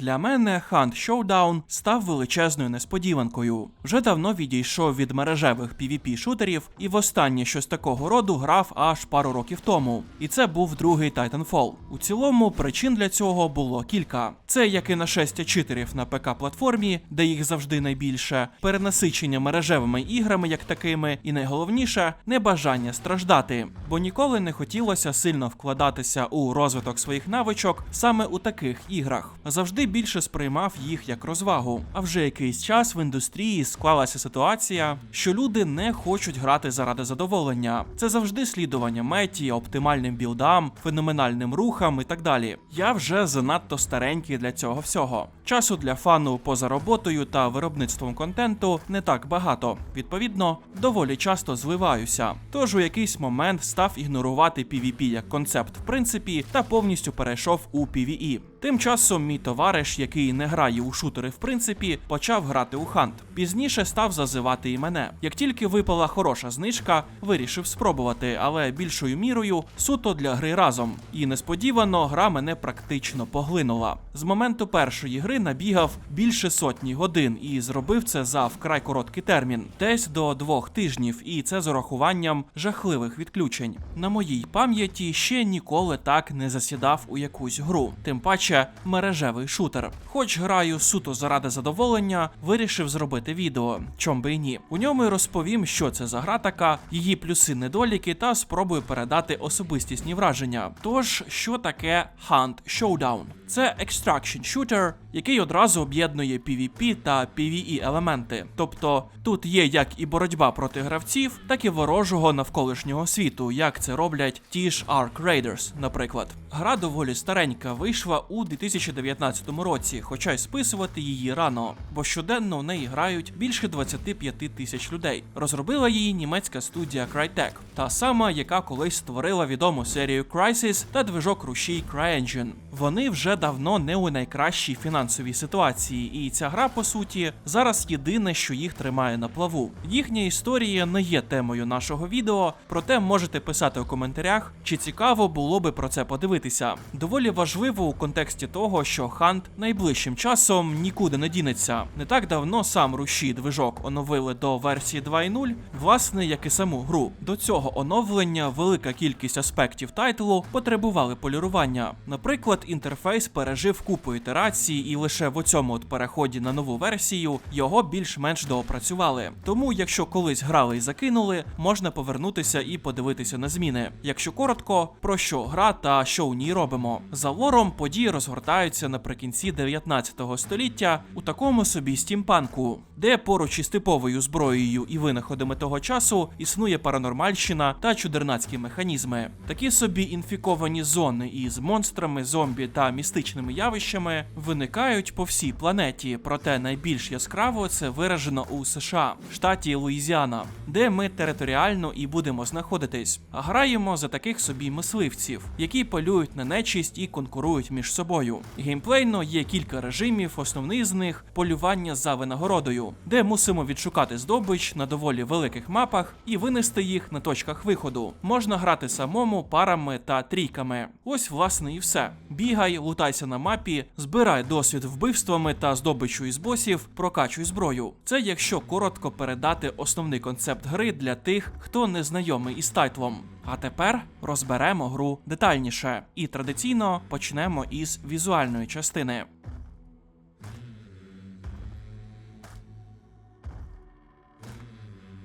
Для мене Hunt Showdown став величезною несподіванкою. Вже давно відійшов від мережевих pvp шутерів і востаннє щось такого роду грав аж пару років тому. І це був другий Titanfall. У цілому причин для цього було кілька: це як і нашестя читерів на ПК платформі, де їх завжди найбільше, перенасичення мережевими іграми як такими, і найголовніше небажання страждати, бо ніколи не хотілося сильно вкладатися у розвиток своїх навичок саме у таких іграх. Завжди більше сприймав їх як розвагу. А вже якийсь час в індустрії склалася ситуація, що люди не хочуть грати заради задоволення. Це завжди слідування меті, оптимальним білдам, феноменальним рухам і так далі. Я вже занадто старенький для цього всього. Часу для фану поза роботою та виробництвом контенту не так багато. Відповідно, доволі часто зливаюся. Тож у якийсь момент став ігнорувати PvP як концепт в принципі та повністю перейшов у PvE. Тим часом мій товариш, який не грає у шутери в принципі, почав грати у хант. Пізніше став зазивати і мене. Як тільки випала хороша знижка, вирішив спробувати, але більшою мірою суто для гри разом. І несподівано гра мене практично поглинула. З моменту першої гри набігав більше сотні годин і зробив це за вкрай короткий термін, десь до двох тижнів, і це з урахуванням жахливих відключень. На моїй пам'яті ще ніколи так не засідав у якусь гру, тим паче мережевий шутер. Хоч граю суто заради задоволення, вирішив зробити відео, чом би і ні. У ньому й розповім, що це за гра така, її плюси, недоліки, та спробую передати особистісні враження. Тож, що таке Hunt Showdown? Це extraction shooter, який одразу об'єднує PvP та PvE елементи. Тобто тут є як і боротьба проти гравців, так і ворожого навколишнього світу, як це роблять ті ж Ark Raiders, наприклад. Гра доволі старенька, вийшла у 2019 році, хоча й списувати її рано, бо щоденно в неї грають більше 25 тисяч людей. Розробила її німецька студія Crytek, та сама, яка колись створила відому серію Crysis та движок рушій CryEngine. Вони вже давно не у найкращій фінансовій ситуації, і ця гра, по суті, зараз єдине, що їх тримає на плаву. Їхня історія не є темою нашого відео, проте можете писати у коментарях, чи цікаво було би про це подивитися. Доволі важливо у контексті того, що Хант найближчим часом нікуди не дінеться. Не так давно сам руші движок оновили до версії 2.0, власне, як і саму гру. До цього оновлення велика кількість аспектів тайтлу потребували полірування. Наприклад, інтерфейс пережив купу ітерацій, і лише в цьому от переході на нову версію його більш-менш доопрацювали. Тому, якщо колись грали і закинули, можна повернутися і подивитися на зміни. Якщо коротко, про що гра та що у ній робимо. За лором події розгортаються наприкінці 19 століття у такому собі стімпанку, де поруч із типовою зброєю і винаходами того часу існує паранормальщина та чудернацькі механізми. Такі собі інфіковані зони із монстрами, зомбі та містичними явищами виникають по всій планеті, проте найбільш яскраво це виражено у США, штаті Луїзіана, де ми територіально і будемо знаходитись. Граємо за таких собі мисливців, які полюють на нечисть і конкурують між собою. Геймплейно є кілька режимів, основний з них полювання за винагородою, де мусимо відшукати здобич на доволі великих мапах і винести їх на точках виходу. Можна грати самому, парами та трійками. Ось, власне, і все. Бігай, лутайся на мапі, збирай досвід вбивствами та здобичу із босів, прокачуй зброю. Це якщо коротко передати основний концепт гри для тих, хто не знайомий із тайтлом. А тепер розберемо гру детальніше і традиційно почнемо із візуальної частини.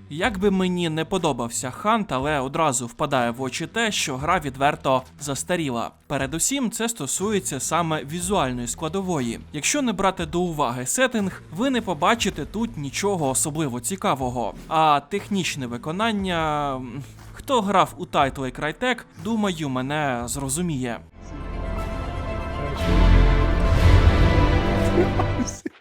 Як би мені не подобався Хант, але одразу впадає в очі те, що гра відверто застаріла. Передусім, це стосується саме візуальної складової. Якщо не брати до уваги сеттинг, ви не побачите тут нічого особливо цікавого. А технічне виконання. Хто грав у тайтли Crytek, думаю, мене зрозуміє.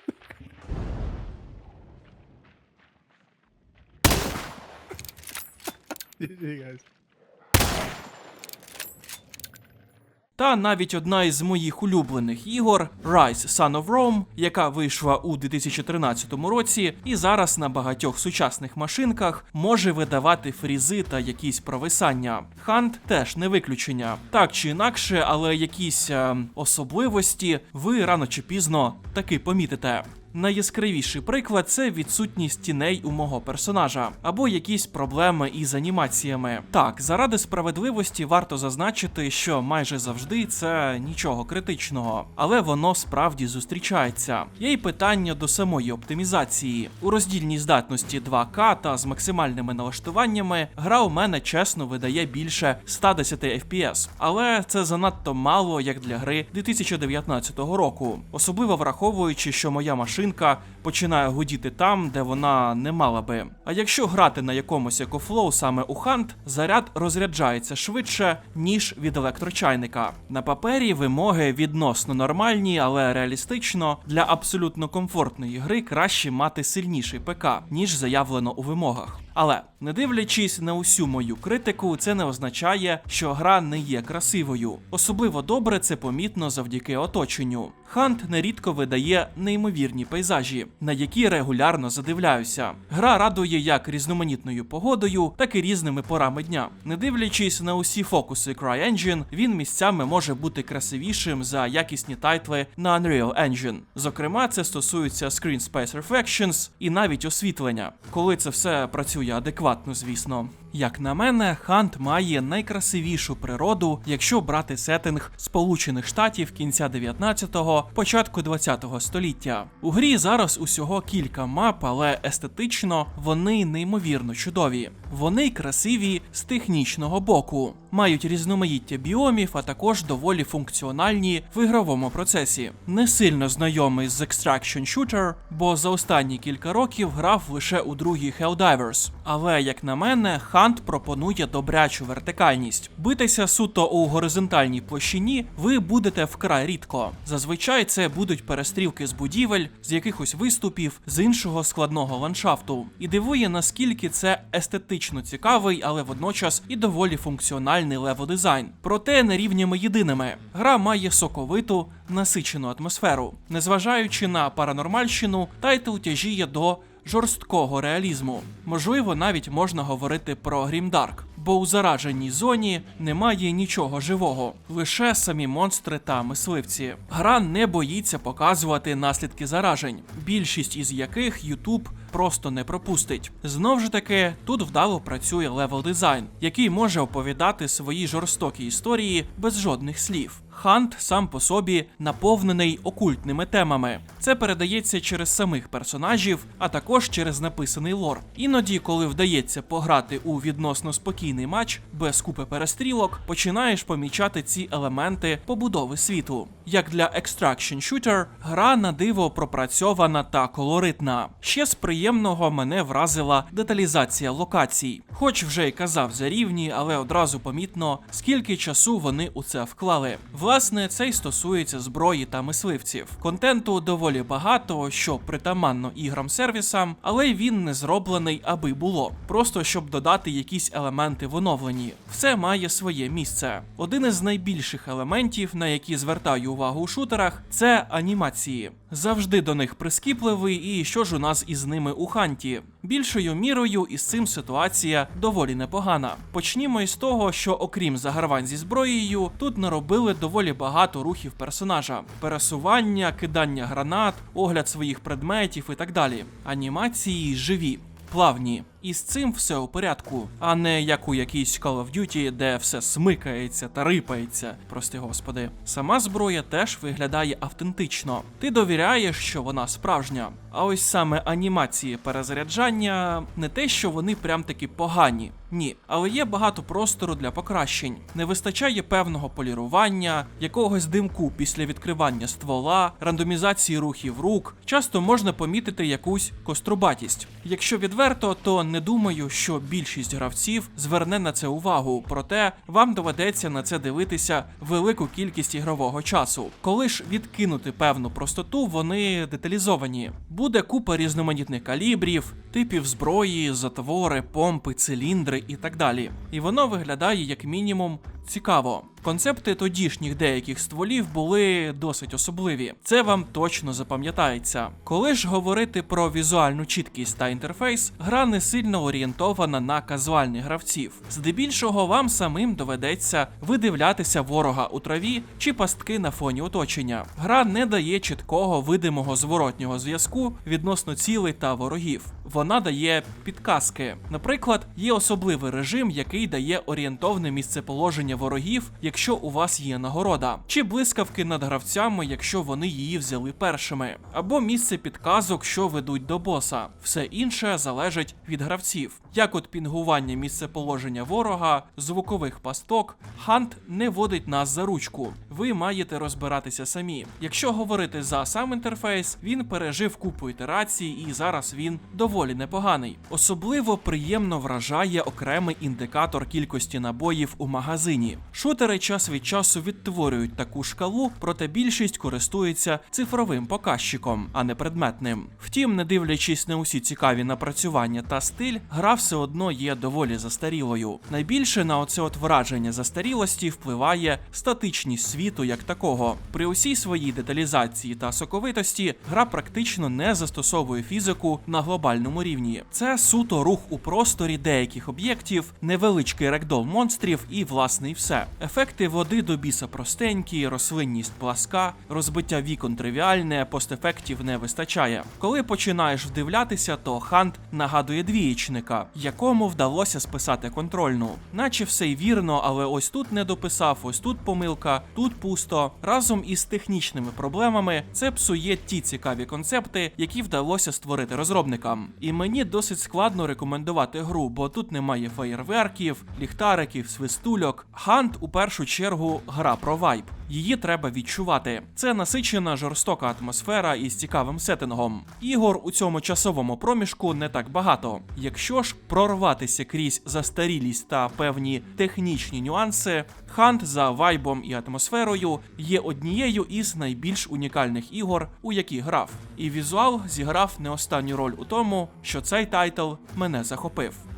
Та навіть одна із моїх улюблених ігор Rise Son of Rome, яка вийшла у 2013 році, і зараз на багатьох сучасних машинках може видавати фрізи та якісь провисання. Хант теж не виключення. Так чи інакше, але якісь е, особливості ви рано чи пізно таки помітите. Найяскравіший приклад це відсутність тіней у мого персонажа або якісь проблеми із анімаціями. Так, заради справедливості варто зазначити, що майже завжди це нічого критичного, але воно справді зустрічається. Є й питання до самої оптимізації. У роздільній здатності 2К та з максимальними налаштуваннями гра у мене чесно видає більше 110 FPS, але це занадто мало як для гри 2019 року, особливо враховуючи, що моя машина машинка починає гудіти там, де вона не мала би. А якщо грати на якомусь екофлоу саме у хант, заряд розряджається швидше, ніж від електрочайника. На папері вимоги відносно нормальні, але реалістично для абсолютно комфортної гри краще мати сильніший ПК, ніж заявлено у вимогах. Але не дивлячись на усю мою критику, це не означає, що гра не є красивою. Особливо добре це помітно завдяки оточенню. Хант нерідко видає неймовірні пейзажі, на які регулярно задивляюся. Гра радує як різноманітною погодою, так і різними порами дня. Не дивлячись на усі фокуси CryEngine, він місцями може бути красивішим за якісні тайтли на Unreal Engine. Зокрема, це стосується Screen Space Reflections і навіть освітлення, коли це все працює адекватно, звісно. Як на мене, Хант має найкрасивішу природу, якщо брати сеттинг Сполучених Штатів кінця 19-го, початку 20-го століття. У грі зараз усього кілька мап, але естетично вони неймовірно чудові. Вони красиві з технічного боку, мають різноманіття біомів, а також доволі функціональні в ігровому процесі. Не сильно знайомий з Extraction Shooter, бо за останні кілька років грав лише у другій Helldivers. Але як на мене, Хант пропонує добрячу вертикальність. Битися суто у горизонтальній площині ви будете вкрай рідко. Зазвичай це будуть перестрілки з будівель, з якихось виступів, з іншого складного ландшафту. І дивує, наскільки це естетично цікавий, але водночас і доволі функціональний леводизайн. Проте не рівнями єдиними. Гра має соковиту, насичену атмосферу. Незважаючи на паранормальщину, тайтл тяжіє до жорсткого реалізму. Можливо, навіть можна говорити про Грімдарк, бо у зараженій зоні немає нічого живого, лише самі монстри та мисливці. Гра не боїться показувати наслідки заражень, більшість із яких YouTube просто не пропустить. Знову ж таки, тут вдало працює левел дизайн, який може оповідати свої жорстокі історії без жодних слів. Хант сам по собі наповнений окультними темами. Це передається через самих персонажів, а також через написаний лор. Іноді, коли вдається пограти у відносно спокійний матч без купи перестрілок, починаєш помічати ці елементи побудови світу. Як для Extraction Shooter, гра на диво пропрацьована та колоритна. Ще з приємного мене вразила деталізація локацій. Хоч вже й казав за рівні, але одразу помітно, скільки часу вони у це вклали. Власне, це й стосується зброї та мисливців. Контенту доволі багато, що притаманно іграм сервісам, але він не зроблений, аби було. Просто щоб додати якісь елементи в оновленні. Все має своє місце. Один із найбільших елементів, на які звертаю увагу у шутерах, це анімації. Завжди до них прискіпливий, і що ж у нас із ними у ханті. Більшою мірою із цим ситуація доволі непогана. Почнімо із того, що окрім загарвань зі зброєю, тут наробили доволі багато рухів персонажа: пересування, кидання гранат, огляд своїх предметів і так далі. Анімації живі. Плавні, і з цим все у порядку, а не як у якійсь Call of Duty, де все смикається та рипається. Прости господи. Сама зброя теж виглядає автентично. Ти довіряєш, що вона справжня. А ось саме анімації перезаряджання не те, що вони прям таки погані. Ні, але є багато простору для покращень. Не вистачає певного полірування, якогось димку після відкривання ствола, рандомізації рухів рук. Часто можна помітити якусь кострубатість. Якщо відверто, то не думаю, що більшість гравців зверне на це увагу, проте вам доведеться на це дивитися велику кількість ігрового часу. Коли ж відкинути певну простоту, вони деталізовані. Буде купа різноманітних калібрів, типів зброї, затвори, помпи, циліндри і так далі. І воно виглядає як мінімум цікаво. Концепти тодішніх деяких стволів були досить особливі. Це вам точно запам'ятається. Коли ж говорити про візуальну чіткість та інтерфейс, гра не сильно орієнтована на казуальних гравців. Здебільшого вам самим доведеться видивлятися ворога у траві чи пастки на фоні оточення. Гра не дає чіткого видимого зворотнього зв'язку відносно цілей та ворогів. Вона дає підказки. Наприклад, є особливий режим, який дає орієнтовне місцеположення ворогів, якщо у вас є нагорода, чи блискавки над гравцями, якщо вони її взяли першими, або місце підказок, що ведуть до боса. Все інше залежить від гравців. Як от пінгування місцеположення ворога, звукових пасток, хант не водить нас за ручку. Ви маєте розбиратися самі. Якщо говорити за сам інтерфейс, він пережив купу ітерацій і зараз він доволі непоганий. Особливо приємно вражає окремий індикатор кількості набоїв у магазині. Шутери час від часу відтворюють таку шкалу, проте більшість користується цифровим показчиком, а не предметним. Втім, не дивлячись на усі цікаві напрацювання та стиль, гра все одно є доволі застарілою. Найбільше на оце от враження застарілості впливає статичність світу як такого. При усій своїй деталізації та соковитості гра практично не застосовує фізику на глобальному рівні. Це суто рух у просторі деяких об'єктів, невеличкий рекдол монстрів і власне і все. Ефекти води до біса простенькі, рослинність пласка, розбиття вікон тривіальне, постефектів не вистачає. Коли починаєш вдивлятися, то хант нагадує двієчника, якому вдалося списати контрольну. Наче все й вірно, але ось тут не дописав, ось тут помилка, тут пусто. Разом із технічними проблемами це псує ті цікаві концепти, які вдалося створити розробникам. І мені досить складно рекомендувати гру, бо тут немає феєрверків, ліхтариків, свистульок. Хант у першу чергу гра про вайб. Її треба відчувати. Це насичена жорстока атмосфера із цікавим сеттингом. Ігор у цьому часовому проміжку не так багато. Якщо ж прорватися крізь застарілість та певні технічні нюанси, Хант за вайбом і атмосферою є однією із найбільш унікальних ігор, у які грав. І візуал зіграв не останню роль у тому, що цей тайтл мене захопив.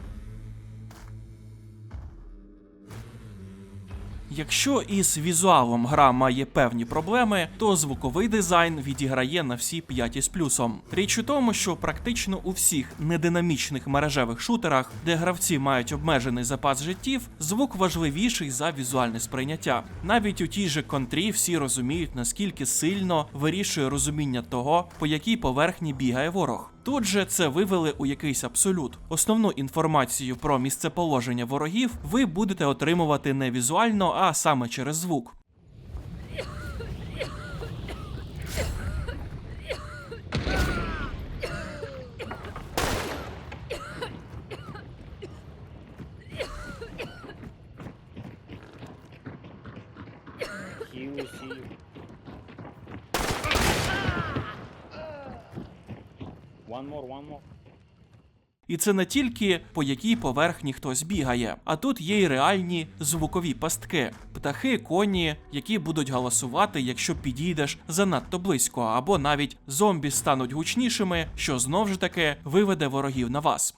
Якщо із візуалом гра має певні проблеми, то звуковий дизайн відіграє на всі 5 із плюсом. Річ у тому, що практично у всіх нединамічних мережевих шутерах, де гравці мають обмежений запас життів, звук важливіший за візуальне сприйняття. Навіть у тій же контрі всі розуміють, наскільки сильно вирішує розуміння того, по якій поверхні бігає ворог. Тут же це вивели у якийсь абсолют. Основну інформацію про місцеположення ворогів ви будете отримувати не візуально, а саме через звук. One more, one more. І це не тільки по якій поверхні хтось бігає, а тут є й реальні звукові пастки, птахи, коні, які будуть галасувати, якщо підійдеш занадто близько, або навіть зомбі стануть гучнішими, що знов ж таки виведе ворогів на вас.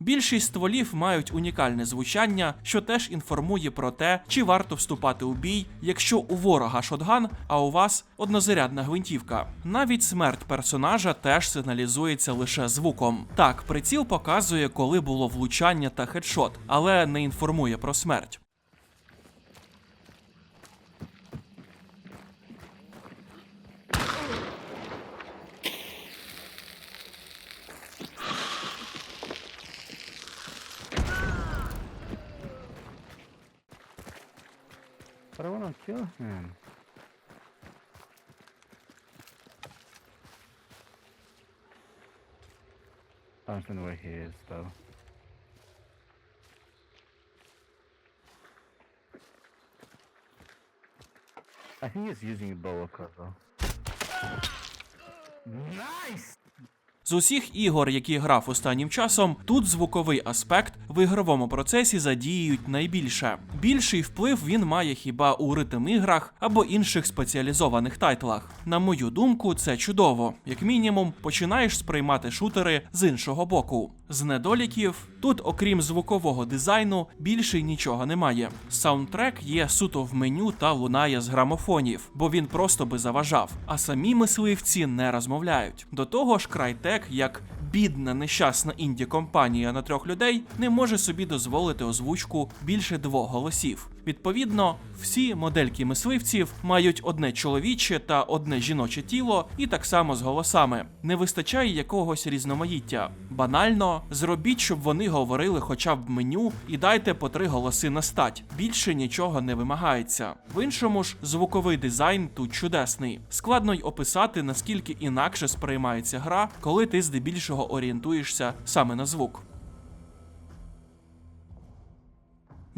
Більшість стволів мають унікальне звучання, що теж інформує про те, чи варто вступати у бій, якщо у ворога шотган, а у вас однозарядна гвинтівка. Навіть смерть персонажа теж сигналізується лише звуком. Так, приціл показує, коли було влучання та хедшот, але не інформує про смерть. But I wanna kill him. I don't know where he is though. I think he's using a boa though. Nice! З усіх ігор, які грав останнім часом, тут звуковий аспект в ігровому процесі задіюють найбільше. Більший вплив він має хіба у ритм іграх або інших спеціалізованих тайтлах. На мою думку, це чудово. Як мінімум, починаєш сприймати шутери з іншого боку. З недоліків тут, окрім звукового дизайну, більше нічого немає. Саундтрек є суто в меню та лунає з грамофонів, бо він просто би заважав. А самі мисливці не розмовляють. До того ж, крайтек як бідна нещасна інді компанія на трьох людей, не може собі дозволити озвучку більше двох голосів. Відповідно, всі модельки мисливців мають одне чоловіче та одне жіноче тіло, і так само з голосами. Не вистачає якогось різноманіття. Банально, зробіть, щоб вони говорили хоча б меню, і дайте по три голоси на стать. Більше нічого не вимагається. В іншому ж звуковий дизайн тут чудесний. Складно й описати, наскільки інакше сприймається гра, коли ти здебільшого орієнтуєшся саме на звук.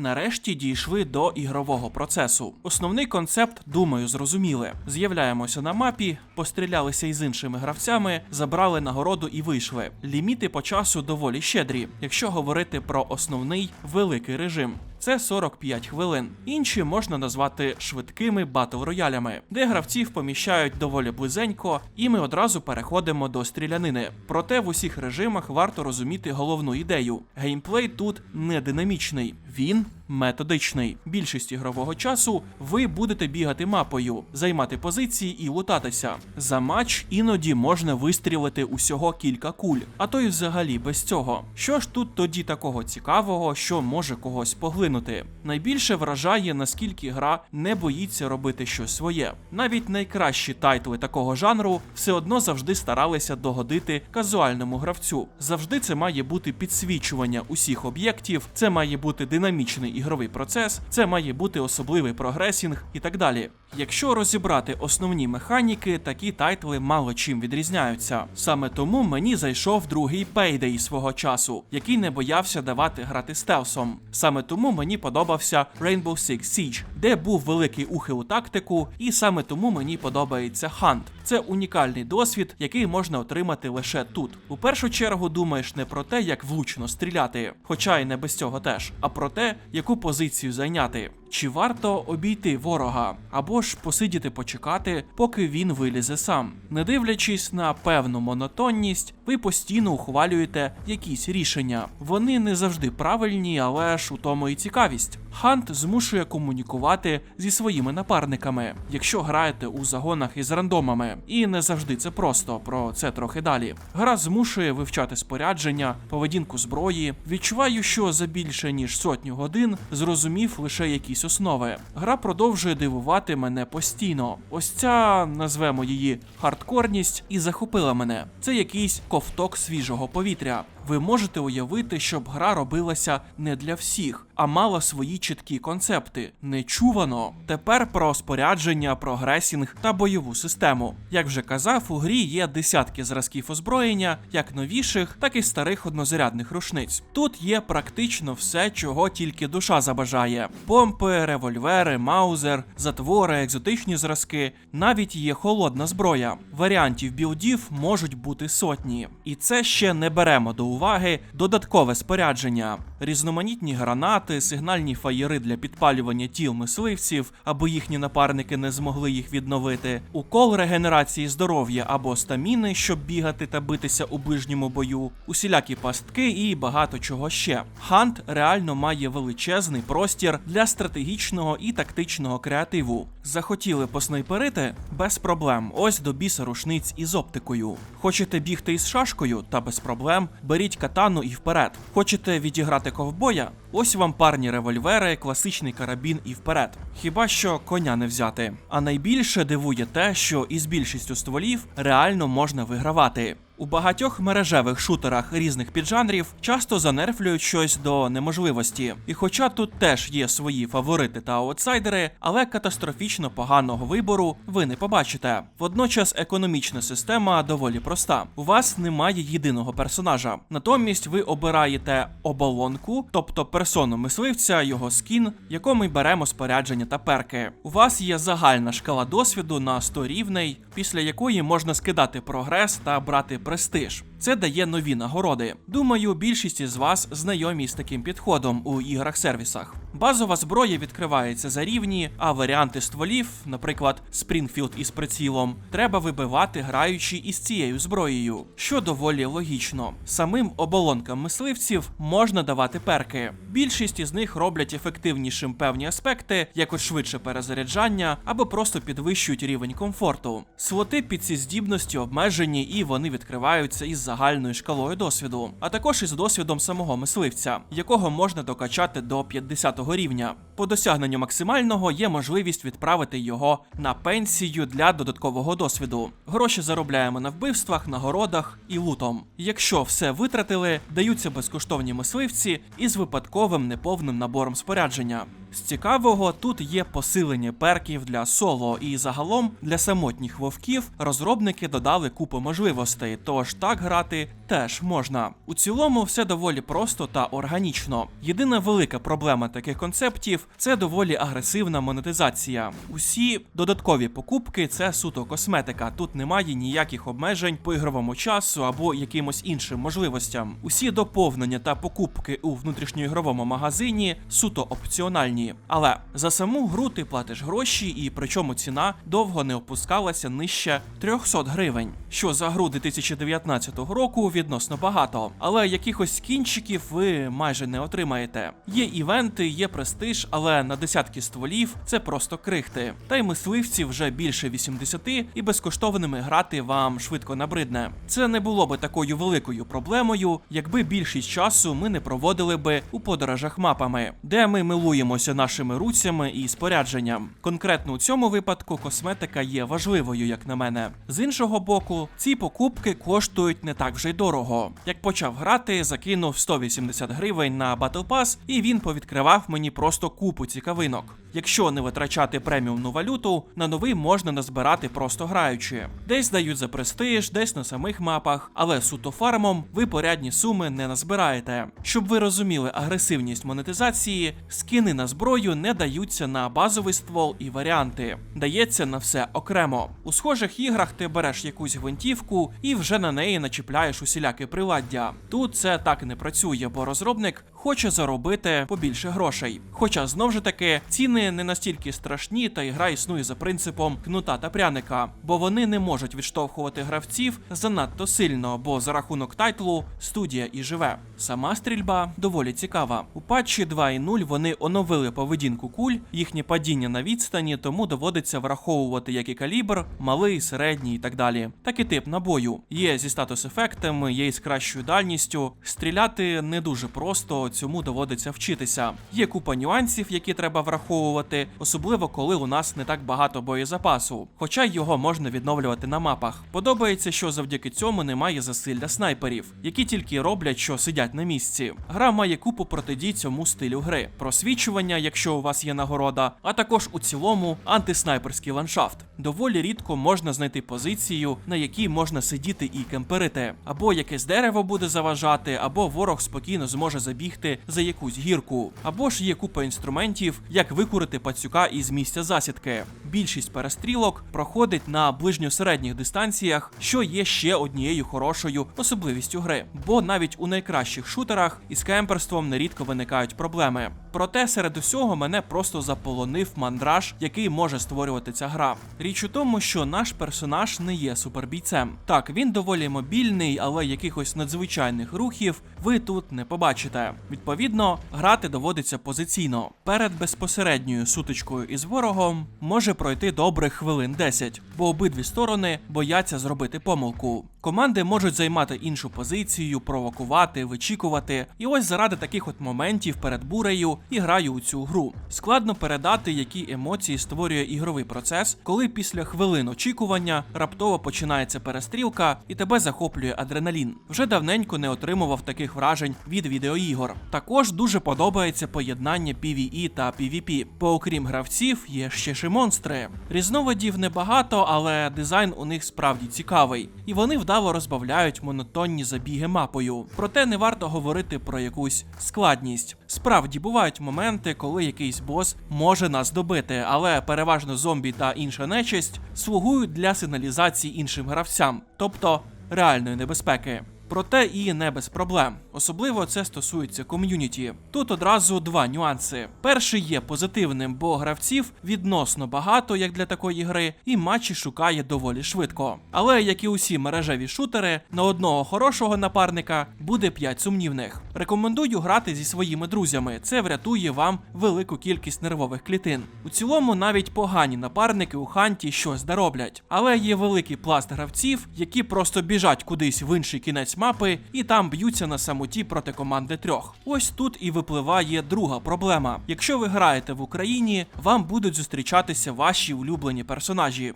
Нарешті дійшли до ігрового процесу. Основний концепт, думаю, зрозуміли. З'являємося на мапі, пострілялися із іншими гравцями, забрали нагороду і вийшли. Ліміти по часу доволі щедрі, якщо говорити про основний великий режим. Це 45 хвилин. Інші можна назвати швидкими батл роялями, де гравців поміщають доволі близенько, і ми одразу переходимо до стрілянини. Проте в усіх режимах варто розуміти головну ідею: геймплей тут не динамічний, він методичний. Більшість ігрового часу ви будете бігати мапою, займати позиції і лутатися. За матч іноді можна вистрілити усього кілька куль, а то й взагалі без цього. Що ж тут тоді такого цікавого, що може когось поглинути? Найбільше вражає, наскільки гра не боїться робити щось своє. Навіть найкращі тайтли такого жанру все одно завжди старалися догодити казуальному гравцю. Завжди це має бути підсвічування усіх об'єктів, це має бути динамічний ігровий процес, це має бути особливий прогресінг і так далі. Якщо розібрати основні механіки, такі тайтли мало чим відрізняються. Саме тому мені зайшов другий Payday свого часу, який не боявся давати грати стелсом. Саме тому мені подобався Rainbow Six Siege, де був великий ухил у тактику, і саме тому мені подобається хант. Це унікальний досвід, який можна отримати лише тут. У першу чергу думаєш не про те, як влучно стріляти, хоча й не без цього теж, а про те, яку позицію зайняти. Чи варто обійти ворога, або ж посидіти почекати, поки він вилізе сам. Не дивлячись на певну монотонність, ви постійно ухвалюєте якісь рішення. Вони не завжди правильні, але ж у тому і цікавість. Хант змушує комунікувати зі своїми напарниками, якщо граєте у загонах із рандомами. І не завжди це просто, про це трохи далі. Гра змушує вивчати спорядження, поведінку зброї. Відчуваю, що за більше ніж сотню годин зрозумів лише якісь основи. Гра продовжує дивувати мене постійно. Ось ця назвемо її хардкорність і захопила мене. Це якийсь ковток свіжого повітря. Ви можете уявити, щоб гра робилася не для всіх, а мала свої чіткі концепти. Нечувано. Тепер про спорядження, прогресінг та бойову систему. Як вже казав, у грі є десятки зразків озброєння, як новіших, так і старих однозарядних рушниць. Тут є практично все, чого тільки душа забажає: помпи, револьвери, маузер, затвори, екзотичні зразки, навіть є холодна зброя. Варіантів білдів можуть бути сотні. І це ще не беремо до уваги додаткове спорядження, різноманітні гранати, сигнальні фаєри для підпалювання тіл мисливців, аби їхні напарники не змогли їх відновити, укол регенерації здоров'я або стаміни, щоб бігати та битися у ближньому бою, усілякі пастки і багато чого ще. Хант реально має величезний простір для стратегічного і тактичного креативу. Захотіли поснайперити без проблем. Ось до біса рушниць із оптикою. Хочете бігти із шашкою та без проблем беріть катану і вперед. Хочете відіграти ковбоя? Ось вам парні револьвери, класичний карабін і вперед. Хіба що коня не взяти. А найбільше дивує те, що із більшістю стволів реально можна вигравати. У багатьох мережевих шутерах різних піджанрів часто занерфлюють щось до неможливості. І хоча тут теж є свої фаворити та аутсайдери, але катастрофічно поганого вибору ви не побачите. Водночас економічна система доволі проста. У вас немає єдиного персонажа. Натомість ви обираєте оболонку, тобто персону мисливця, його скін, якому й беремо спорядження та перки. У вас є загальна шкала досвіду на 100 рівней, після якої можна скидати прогрес та брати престиж. Це дає нові нагороди. Думаю, більшість із вас знайомі з таким підходом у іграх-сервісах. Базова зброя відкривається за рівні, а варіанти стволів, наприклад, Спрінгфілд із прицілом, треба вибивати граючи із цією зброєю, що доволі логічно. Самим оболонкам мисливців можна давати перки. Більшість із них роблять ефективнішим певні аспекти, як от швидше перезаряджання або просто підвищують рівень комфорту. Слоти під ці здібності обмежені і вони відкриваються із загальною шкалою досвіду, а також із досвідом самого мисливця, якого можна докачати до 50 рівня. По досягненню максимального є можливість відправити його на пенсію для додаткового досвіду. Гроші заробляємо на вбивствах, нагородах і лутом. Якщо все витратили, даються безкоштовні мисливці із випадковим неповним набором спорядження. З цікавого тут є посилення перків для соло, і загалом для самотніх вовків розробники додали купу можливостей, тож так грати теж можна. У цілому все доволі просто та органічно. Єдина велика проблема таких концептів це доволі агресивна монетизація. Усі додаткові покупки це суто косметика. Тут немає ніяких обмежень по ігровому часу або якимось іншим можливостям. Усі доповнення та покупки у внутрішньоігровому магазині суто опціональні. Але за саму гру ти платиш гроші, і причому ціна довго не опускалася нижче 300 гривень, що за гру 2019 року відносно багато. Але якихось кінчиків ви майже не отримаєте. Є івенти, є престиж, але на десятки стволів це просто крихти. Та й мисливці вже більше 80, і безкоштовними грати вам швидко набридне. Це не було би такою великою проблемою, якби більшість часу ми не проводили би у подорожах мапами, де ми милуємося нашими руцями і спорядженням. Конкретно у цьому випадку косметика є важливою, як на мене. З іншого боку, ці покупки коштують не так вже й дорого. Як почав грати, закинув 180 гривень на Battle Pass, і він повідкривав мені просто купу цікавинок. Якщо не витрачати преміумну валюту, на новий можна назбирати просто граючи. Десь дають за престиж, десь на самих мапах, але суто фармом ви порядні суми не назбираєте. Щоб ви розуміли агресивність монетизації, скини на зброю не даються на базовий ствол і варіанти. Дається на все окремо. У схожих іграх ти береш якусь гвинтівку і вже на неї начіпляєш усіляке приладдя. Тут це так не працює, бо розробник хоче заробити побільше грошей. Хоча знов же таки ціни не настільки страшні, та ігра існує за принципом кнута та пряника, бо вони не можуть відштовхувати гравців занадто сильно, бо за рахунок тайтлу студія і живе. Сама стрільба доволі цікава. У патчі 2.0 вони оновили поведінку куль, їхнє падіння на відстані, тому доводиться враховувати як і калібр, малий, середній і так далі. Так і тип набою. Є зі статус-ефектами, є із кращою дальністю. Стріляти не дуже просто, цьому доводиться вчитися. Є купа нюансів, які треба враховувати, особливо коли у нас не так багато боєзапасу, хоча його можна відновлювати на мапах. Подобається, що завдяки цьому немає засилля снайперів, які тільки роблять, що сидять на місці. Гра має купу протидій цьому стилю гри, просвічування, якщо у вас є нагорода, а також у цілому антиснайперський ландшафт. Доволі рідко можна знайти позицію, на якій можна сидіти і кемперити, або якесь дерево буде заважати, або ворог спокійно зможе забігти за якусь гірку, або ж є купа інструментів, як викурити пацюка із місця засідки. Більшість перестрілок проходить на ближньосередніх дистанціях, що є ще однією хорошою особливістю гри. Бо навіть у найкращих шутерах із кемперством нерідко виникають проблеми. Проте серед усього мене просто заполонив мандраж, який може створювати ця гра. Річ у тому, що наш персонаж не є супербійцем. Так, він доволі мобільний, але якихось надзвичайних рухів ви тут не побачите. Відповідно, грати доводиться позиційно. Перед безпосередньою сутичкою із ворогом може пройти добрих хвилин 10, бо обидві сторони бояться зробити помилку. Команди можуть займати іншу позицію, провокувати, вичікувати. І ось заради таких от моментів перед бурею і граю у цю гру. Складно передати, які емоції створює ігровий процес, коли після хвилин очікування раптово починається перестрілка і тебе захоплює адреналін. Вже давненько не отримував таких вражень від відеоігор. Також дуже подобається поєднання PvE та PvP, бо окрім гравців є ще ж і монстри. Різновидів небагато, але дизайн у них справді цікавий, і вони вдало розбавляють монотонні забіги мапою. Проте не варто говорити про якусь складність. Справді бувають моменти, коли якийсь бос може нас добити, але переважно зомбі та інша нечисть слугують для сигналізації іншим гравцям, тобто реальної небезпеки. Проте і не без проблем. Особливо це стосується ком'юніті. Тут одразу два нюанси. Перший є позитивним, бо гравців відносно багато, як для такої гри, і матчі шукає доволі швидко. Але як і усі мережеві шутери, на одного хорошого напарника буде 5 сумнівних. Рекомендую грати зі своїми друзями. Це врятує вам велику кількість нервових клітин. У цілому навіть погані напарники у ханті щось дороблять. Але є великий пласт гравців, які просто біжать кудись в інший кінець мапи і там б'ються на самоті проти команди трьох. Ось тут і випливає друга проблема. Якщо ви граєте в Україні, вам будуть зустрічатися ваші улюблені персонажі.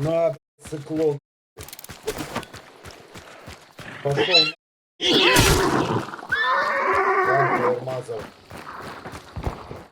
На циклон. Пошел.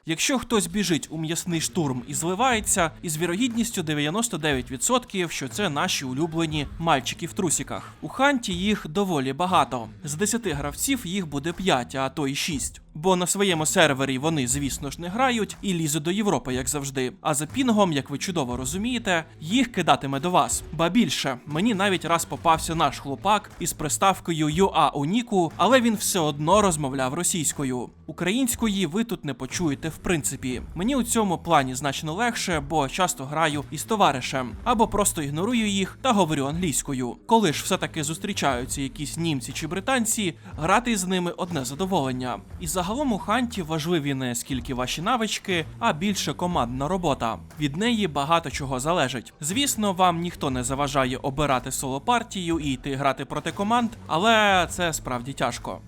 Якщо хтось біжить у м'ясний штурм і зливається, із вірогідністю 99%, що це наші улюблені мальчики в трусіках. У ханті їх доволі багато. З 10 гравців їх буде 5, а то й 6. Бо на своєму сервері вони, звісно ж, не грають і лізуть до Європи, як завжди. А за пінгом, як ви чудово розумієте, їх кидатиме до вас. Ба більше, мені навіть раз попався наш хлопак із приставкою UA у Ніку, але він все одно розмовляв російською. Української ви тут не почуєте в принципі. Мені у цьому плані значно легше, бо часто граю із товаришем або просто ігнорую їх та говорю англійською. Коли ж все-таки зустрічаються якісь німці чи британці, грати з ними одне задоволення. І загалом у ханті важливі не скільки ваші навички, а більше командна робота. Від неї багато чого залежить. Звісно, вам ніхто не заважає обирати соло партію і йти грати проти команд, але це справді тяжко.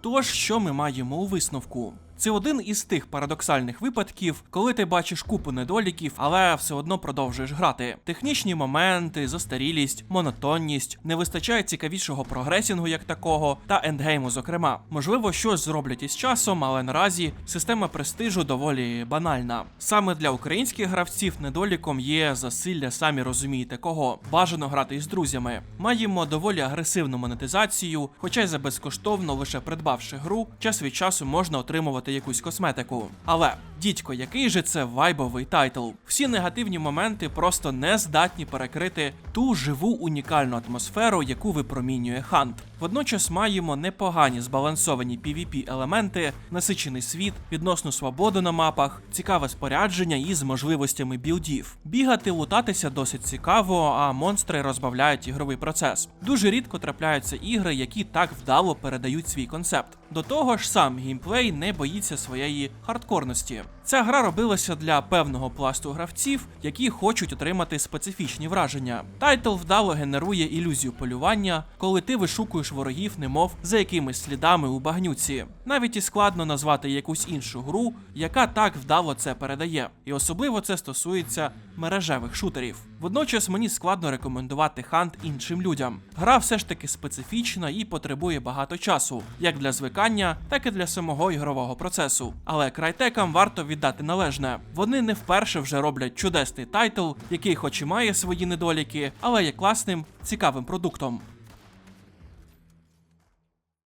Тож, що ми маємо у висновку? Це один із тих парадоксальних випадків, коли ти бачиш купу недоліків, але все одно продовжуєш грати. Технічні моменти, застарілість, монотонність, не вистачає цікавішого прогресінгу як такого, та ендгейму, зокрема. Можливо, щось зроблять із часом, але наразі система престижу доволі банальна. Саме для українських гравців недоліком є засилля, самі розумієте кого. Бажано грати із друзями. Маємо доволі агресивну монетизацію, хоча й за безкоштовно лише придбавши гру, час від часу можна отримувати якусь косметику. Але дідько, який же це вайбовий тайтл? Всі негативні моменти просто не здатні перекрити ту живу унікальну атмосферу, яку випромінює Хант. Водночас маємо непогані збалансовані PvP елементи, насичений світ, відносну свободу на мапах, цікаве спорядження із можливостями білдів. Бігати, лутатися досить цікаво, а монстри розбавляють ігровий процес. Дуже рідко трапляються ігри, які так вдало передають свій концепт. До того ж, сам геймплей не боїться своєї хардкорності. Ця гра робилася для певного пласту гравців, які хочуть отримати специфічні враження. Тайтл вдало генерує ілюзію полювання, коли ти вишукуєш ворогів, немов за якимись слідами у багнюці. Навіть і складно назвати якусь іншу гру, яка так вдало це передає. І особливо це стосується мережевих шутерів. Водночас мені складно рекомендувати хант іншим людям. Гра все ж таки специфічна і потребує багато часу, як для звикання, так і для самого ігрового процесу. Але крайтекам варто віддати належне. Вони не вперше вже роблять чудесний тайтл, який хоч і має свої недоліки, але є класним, цікавим продуктом.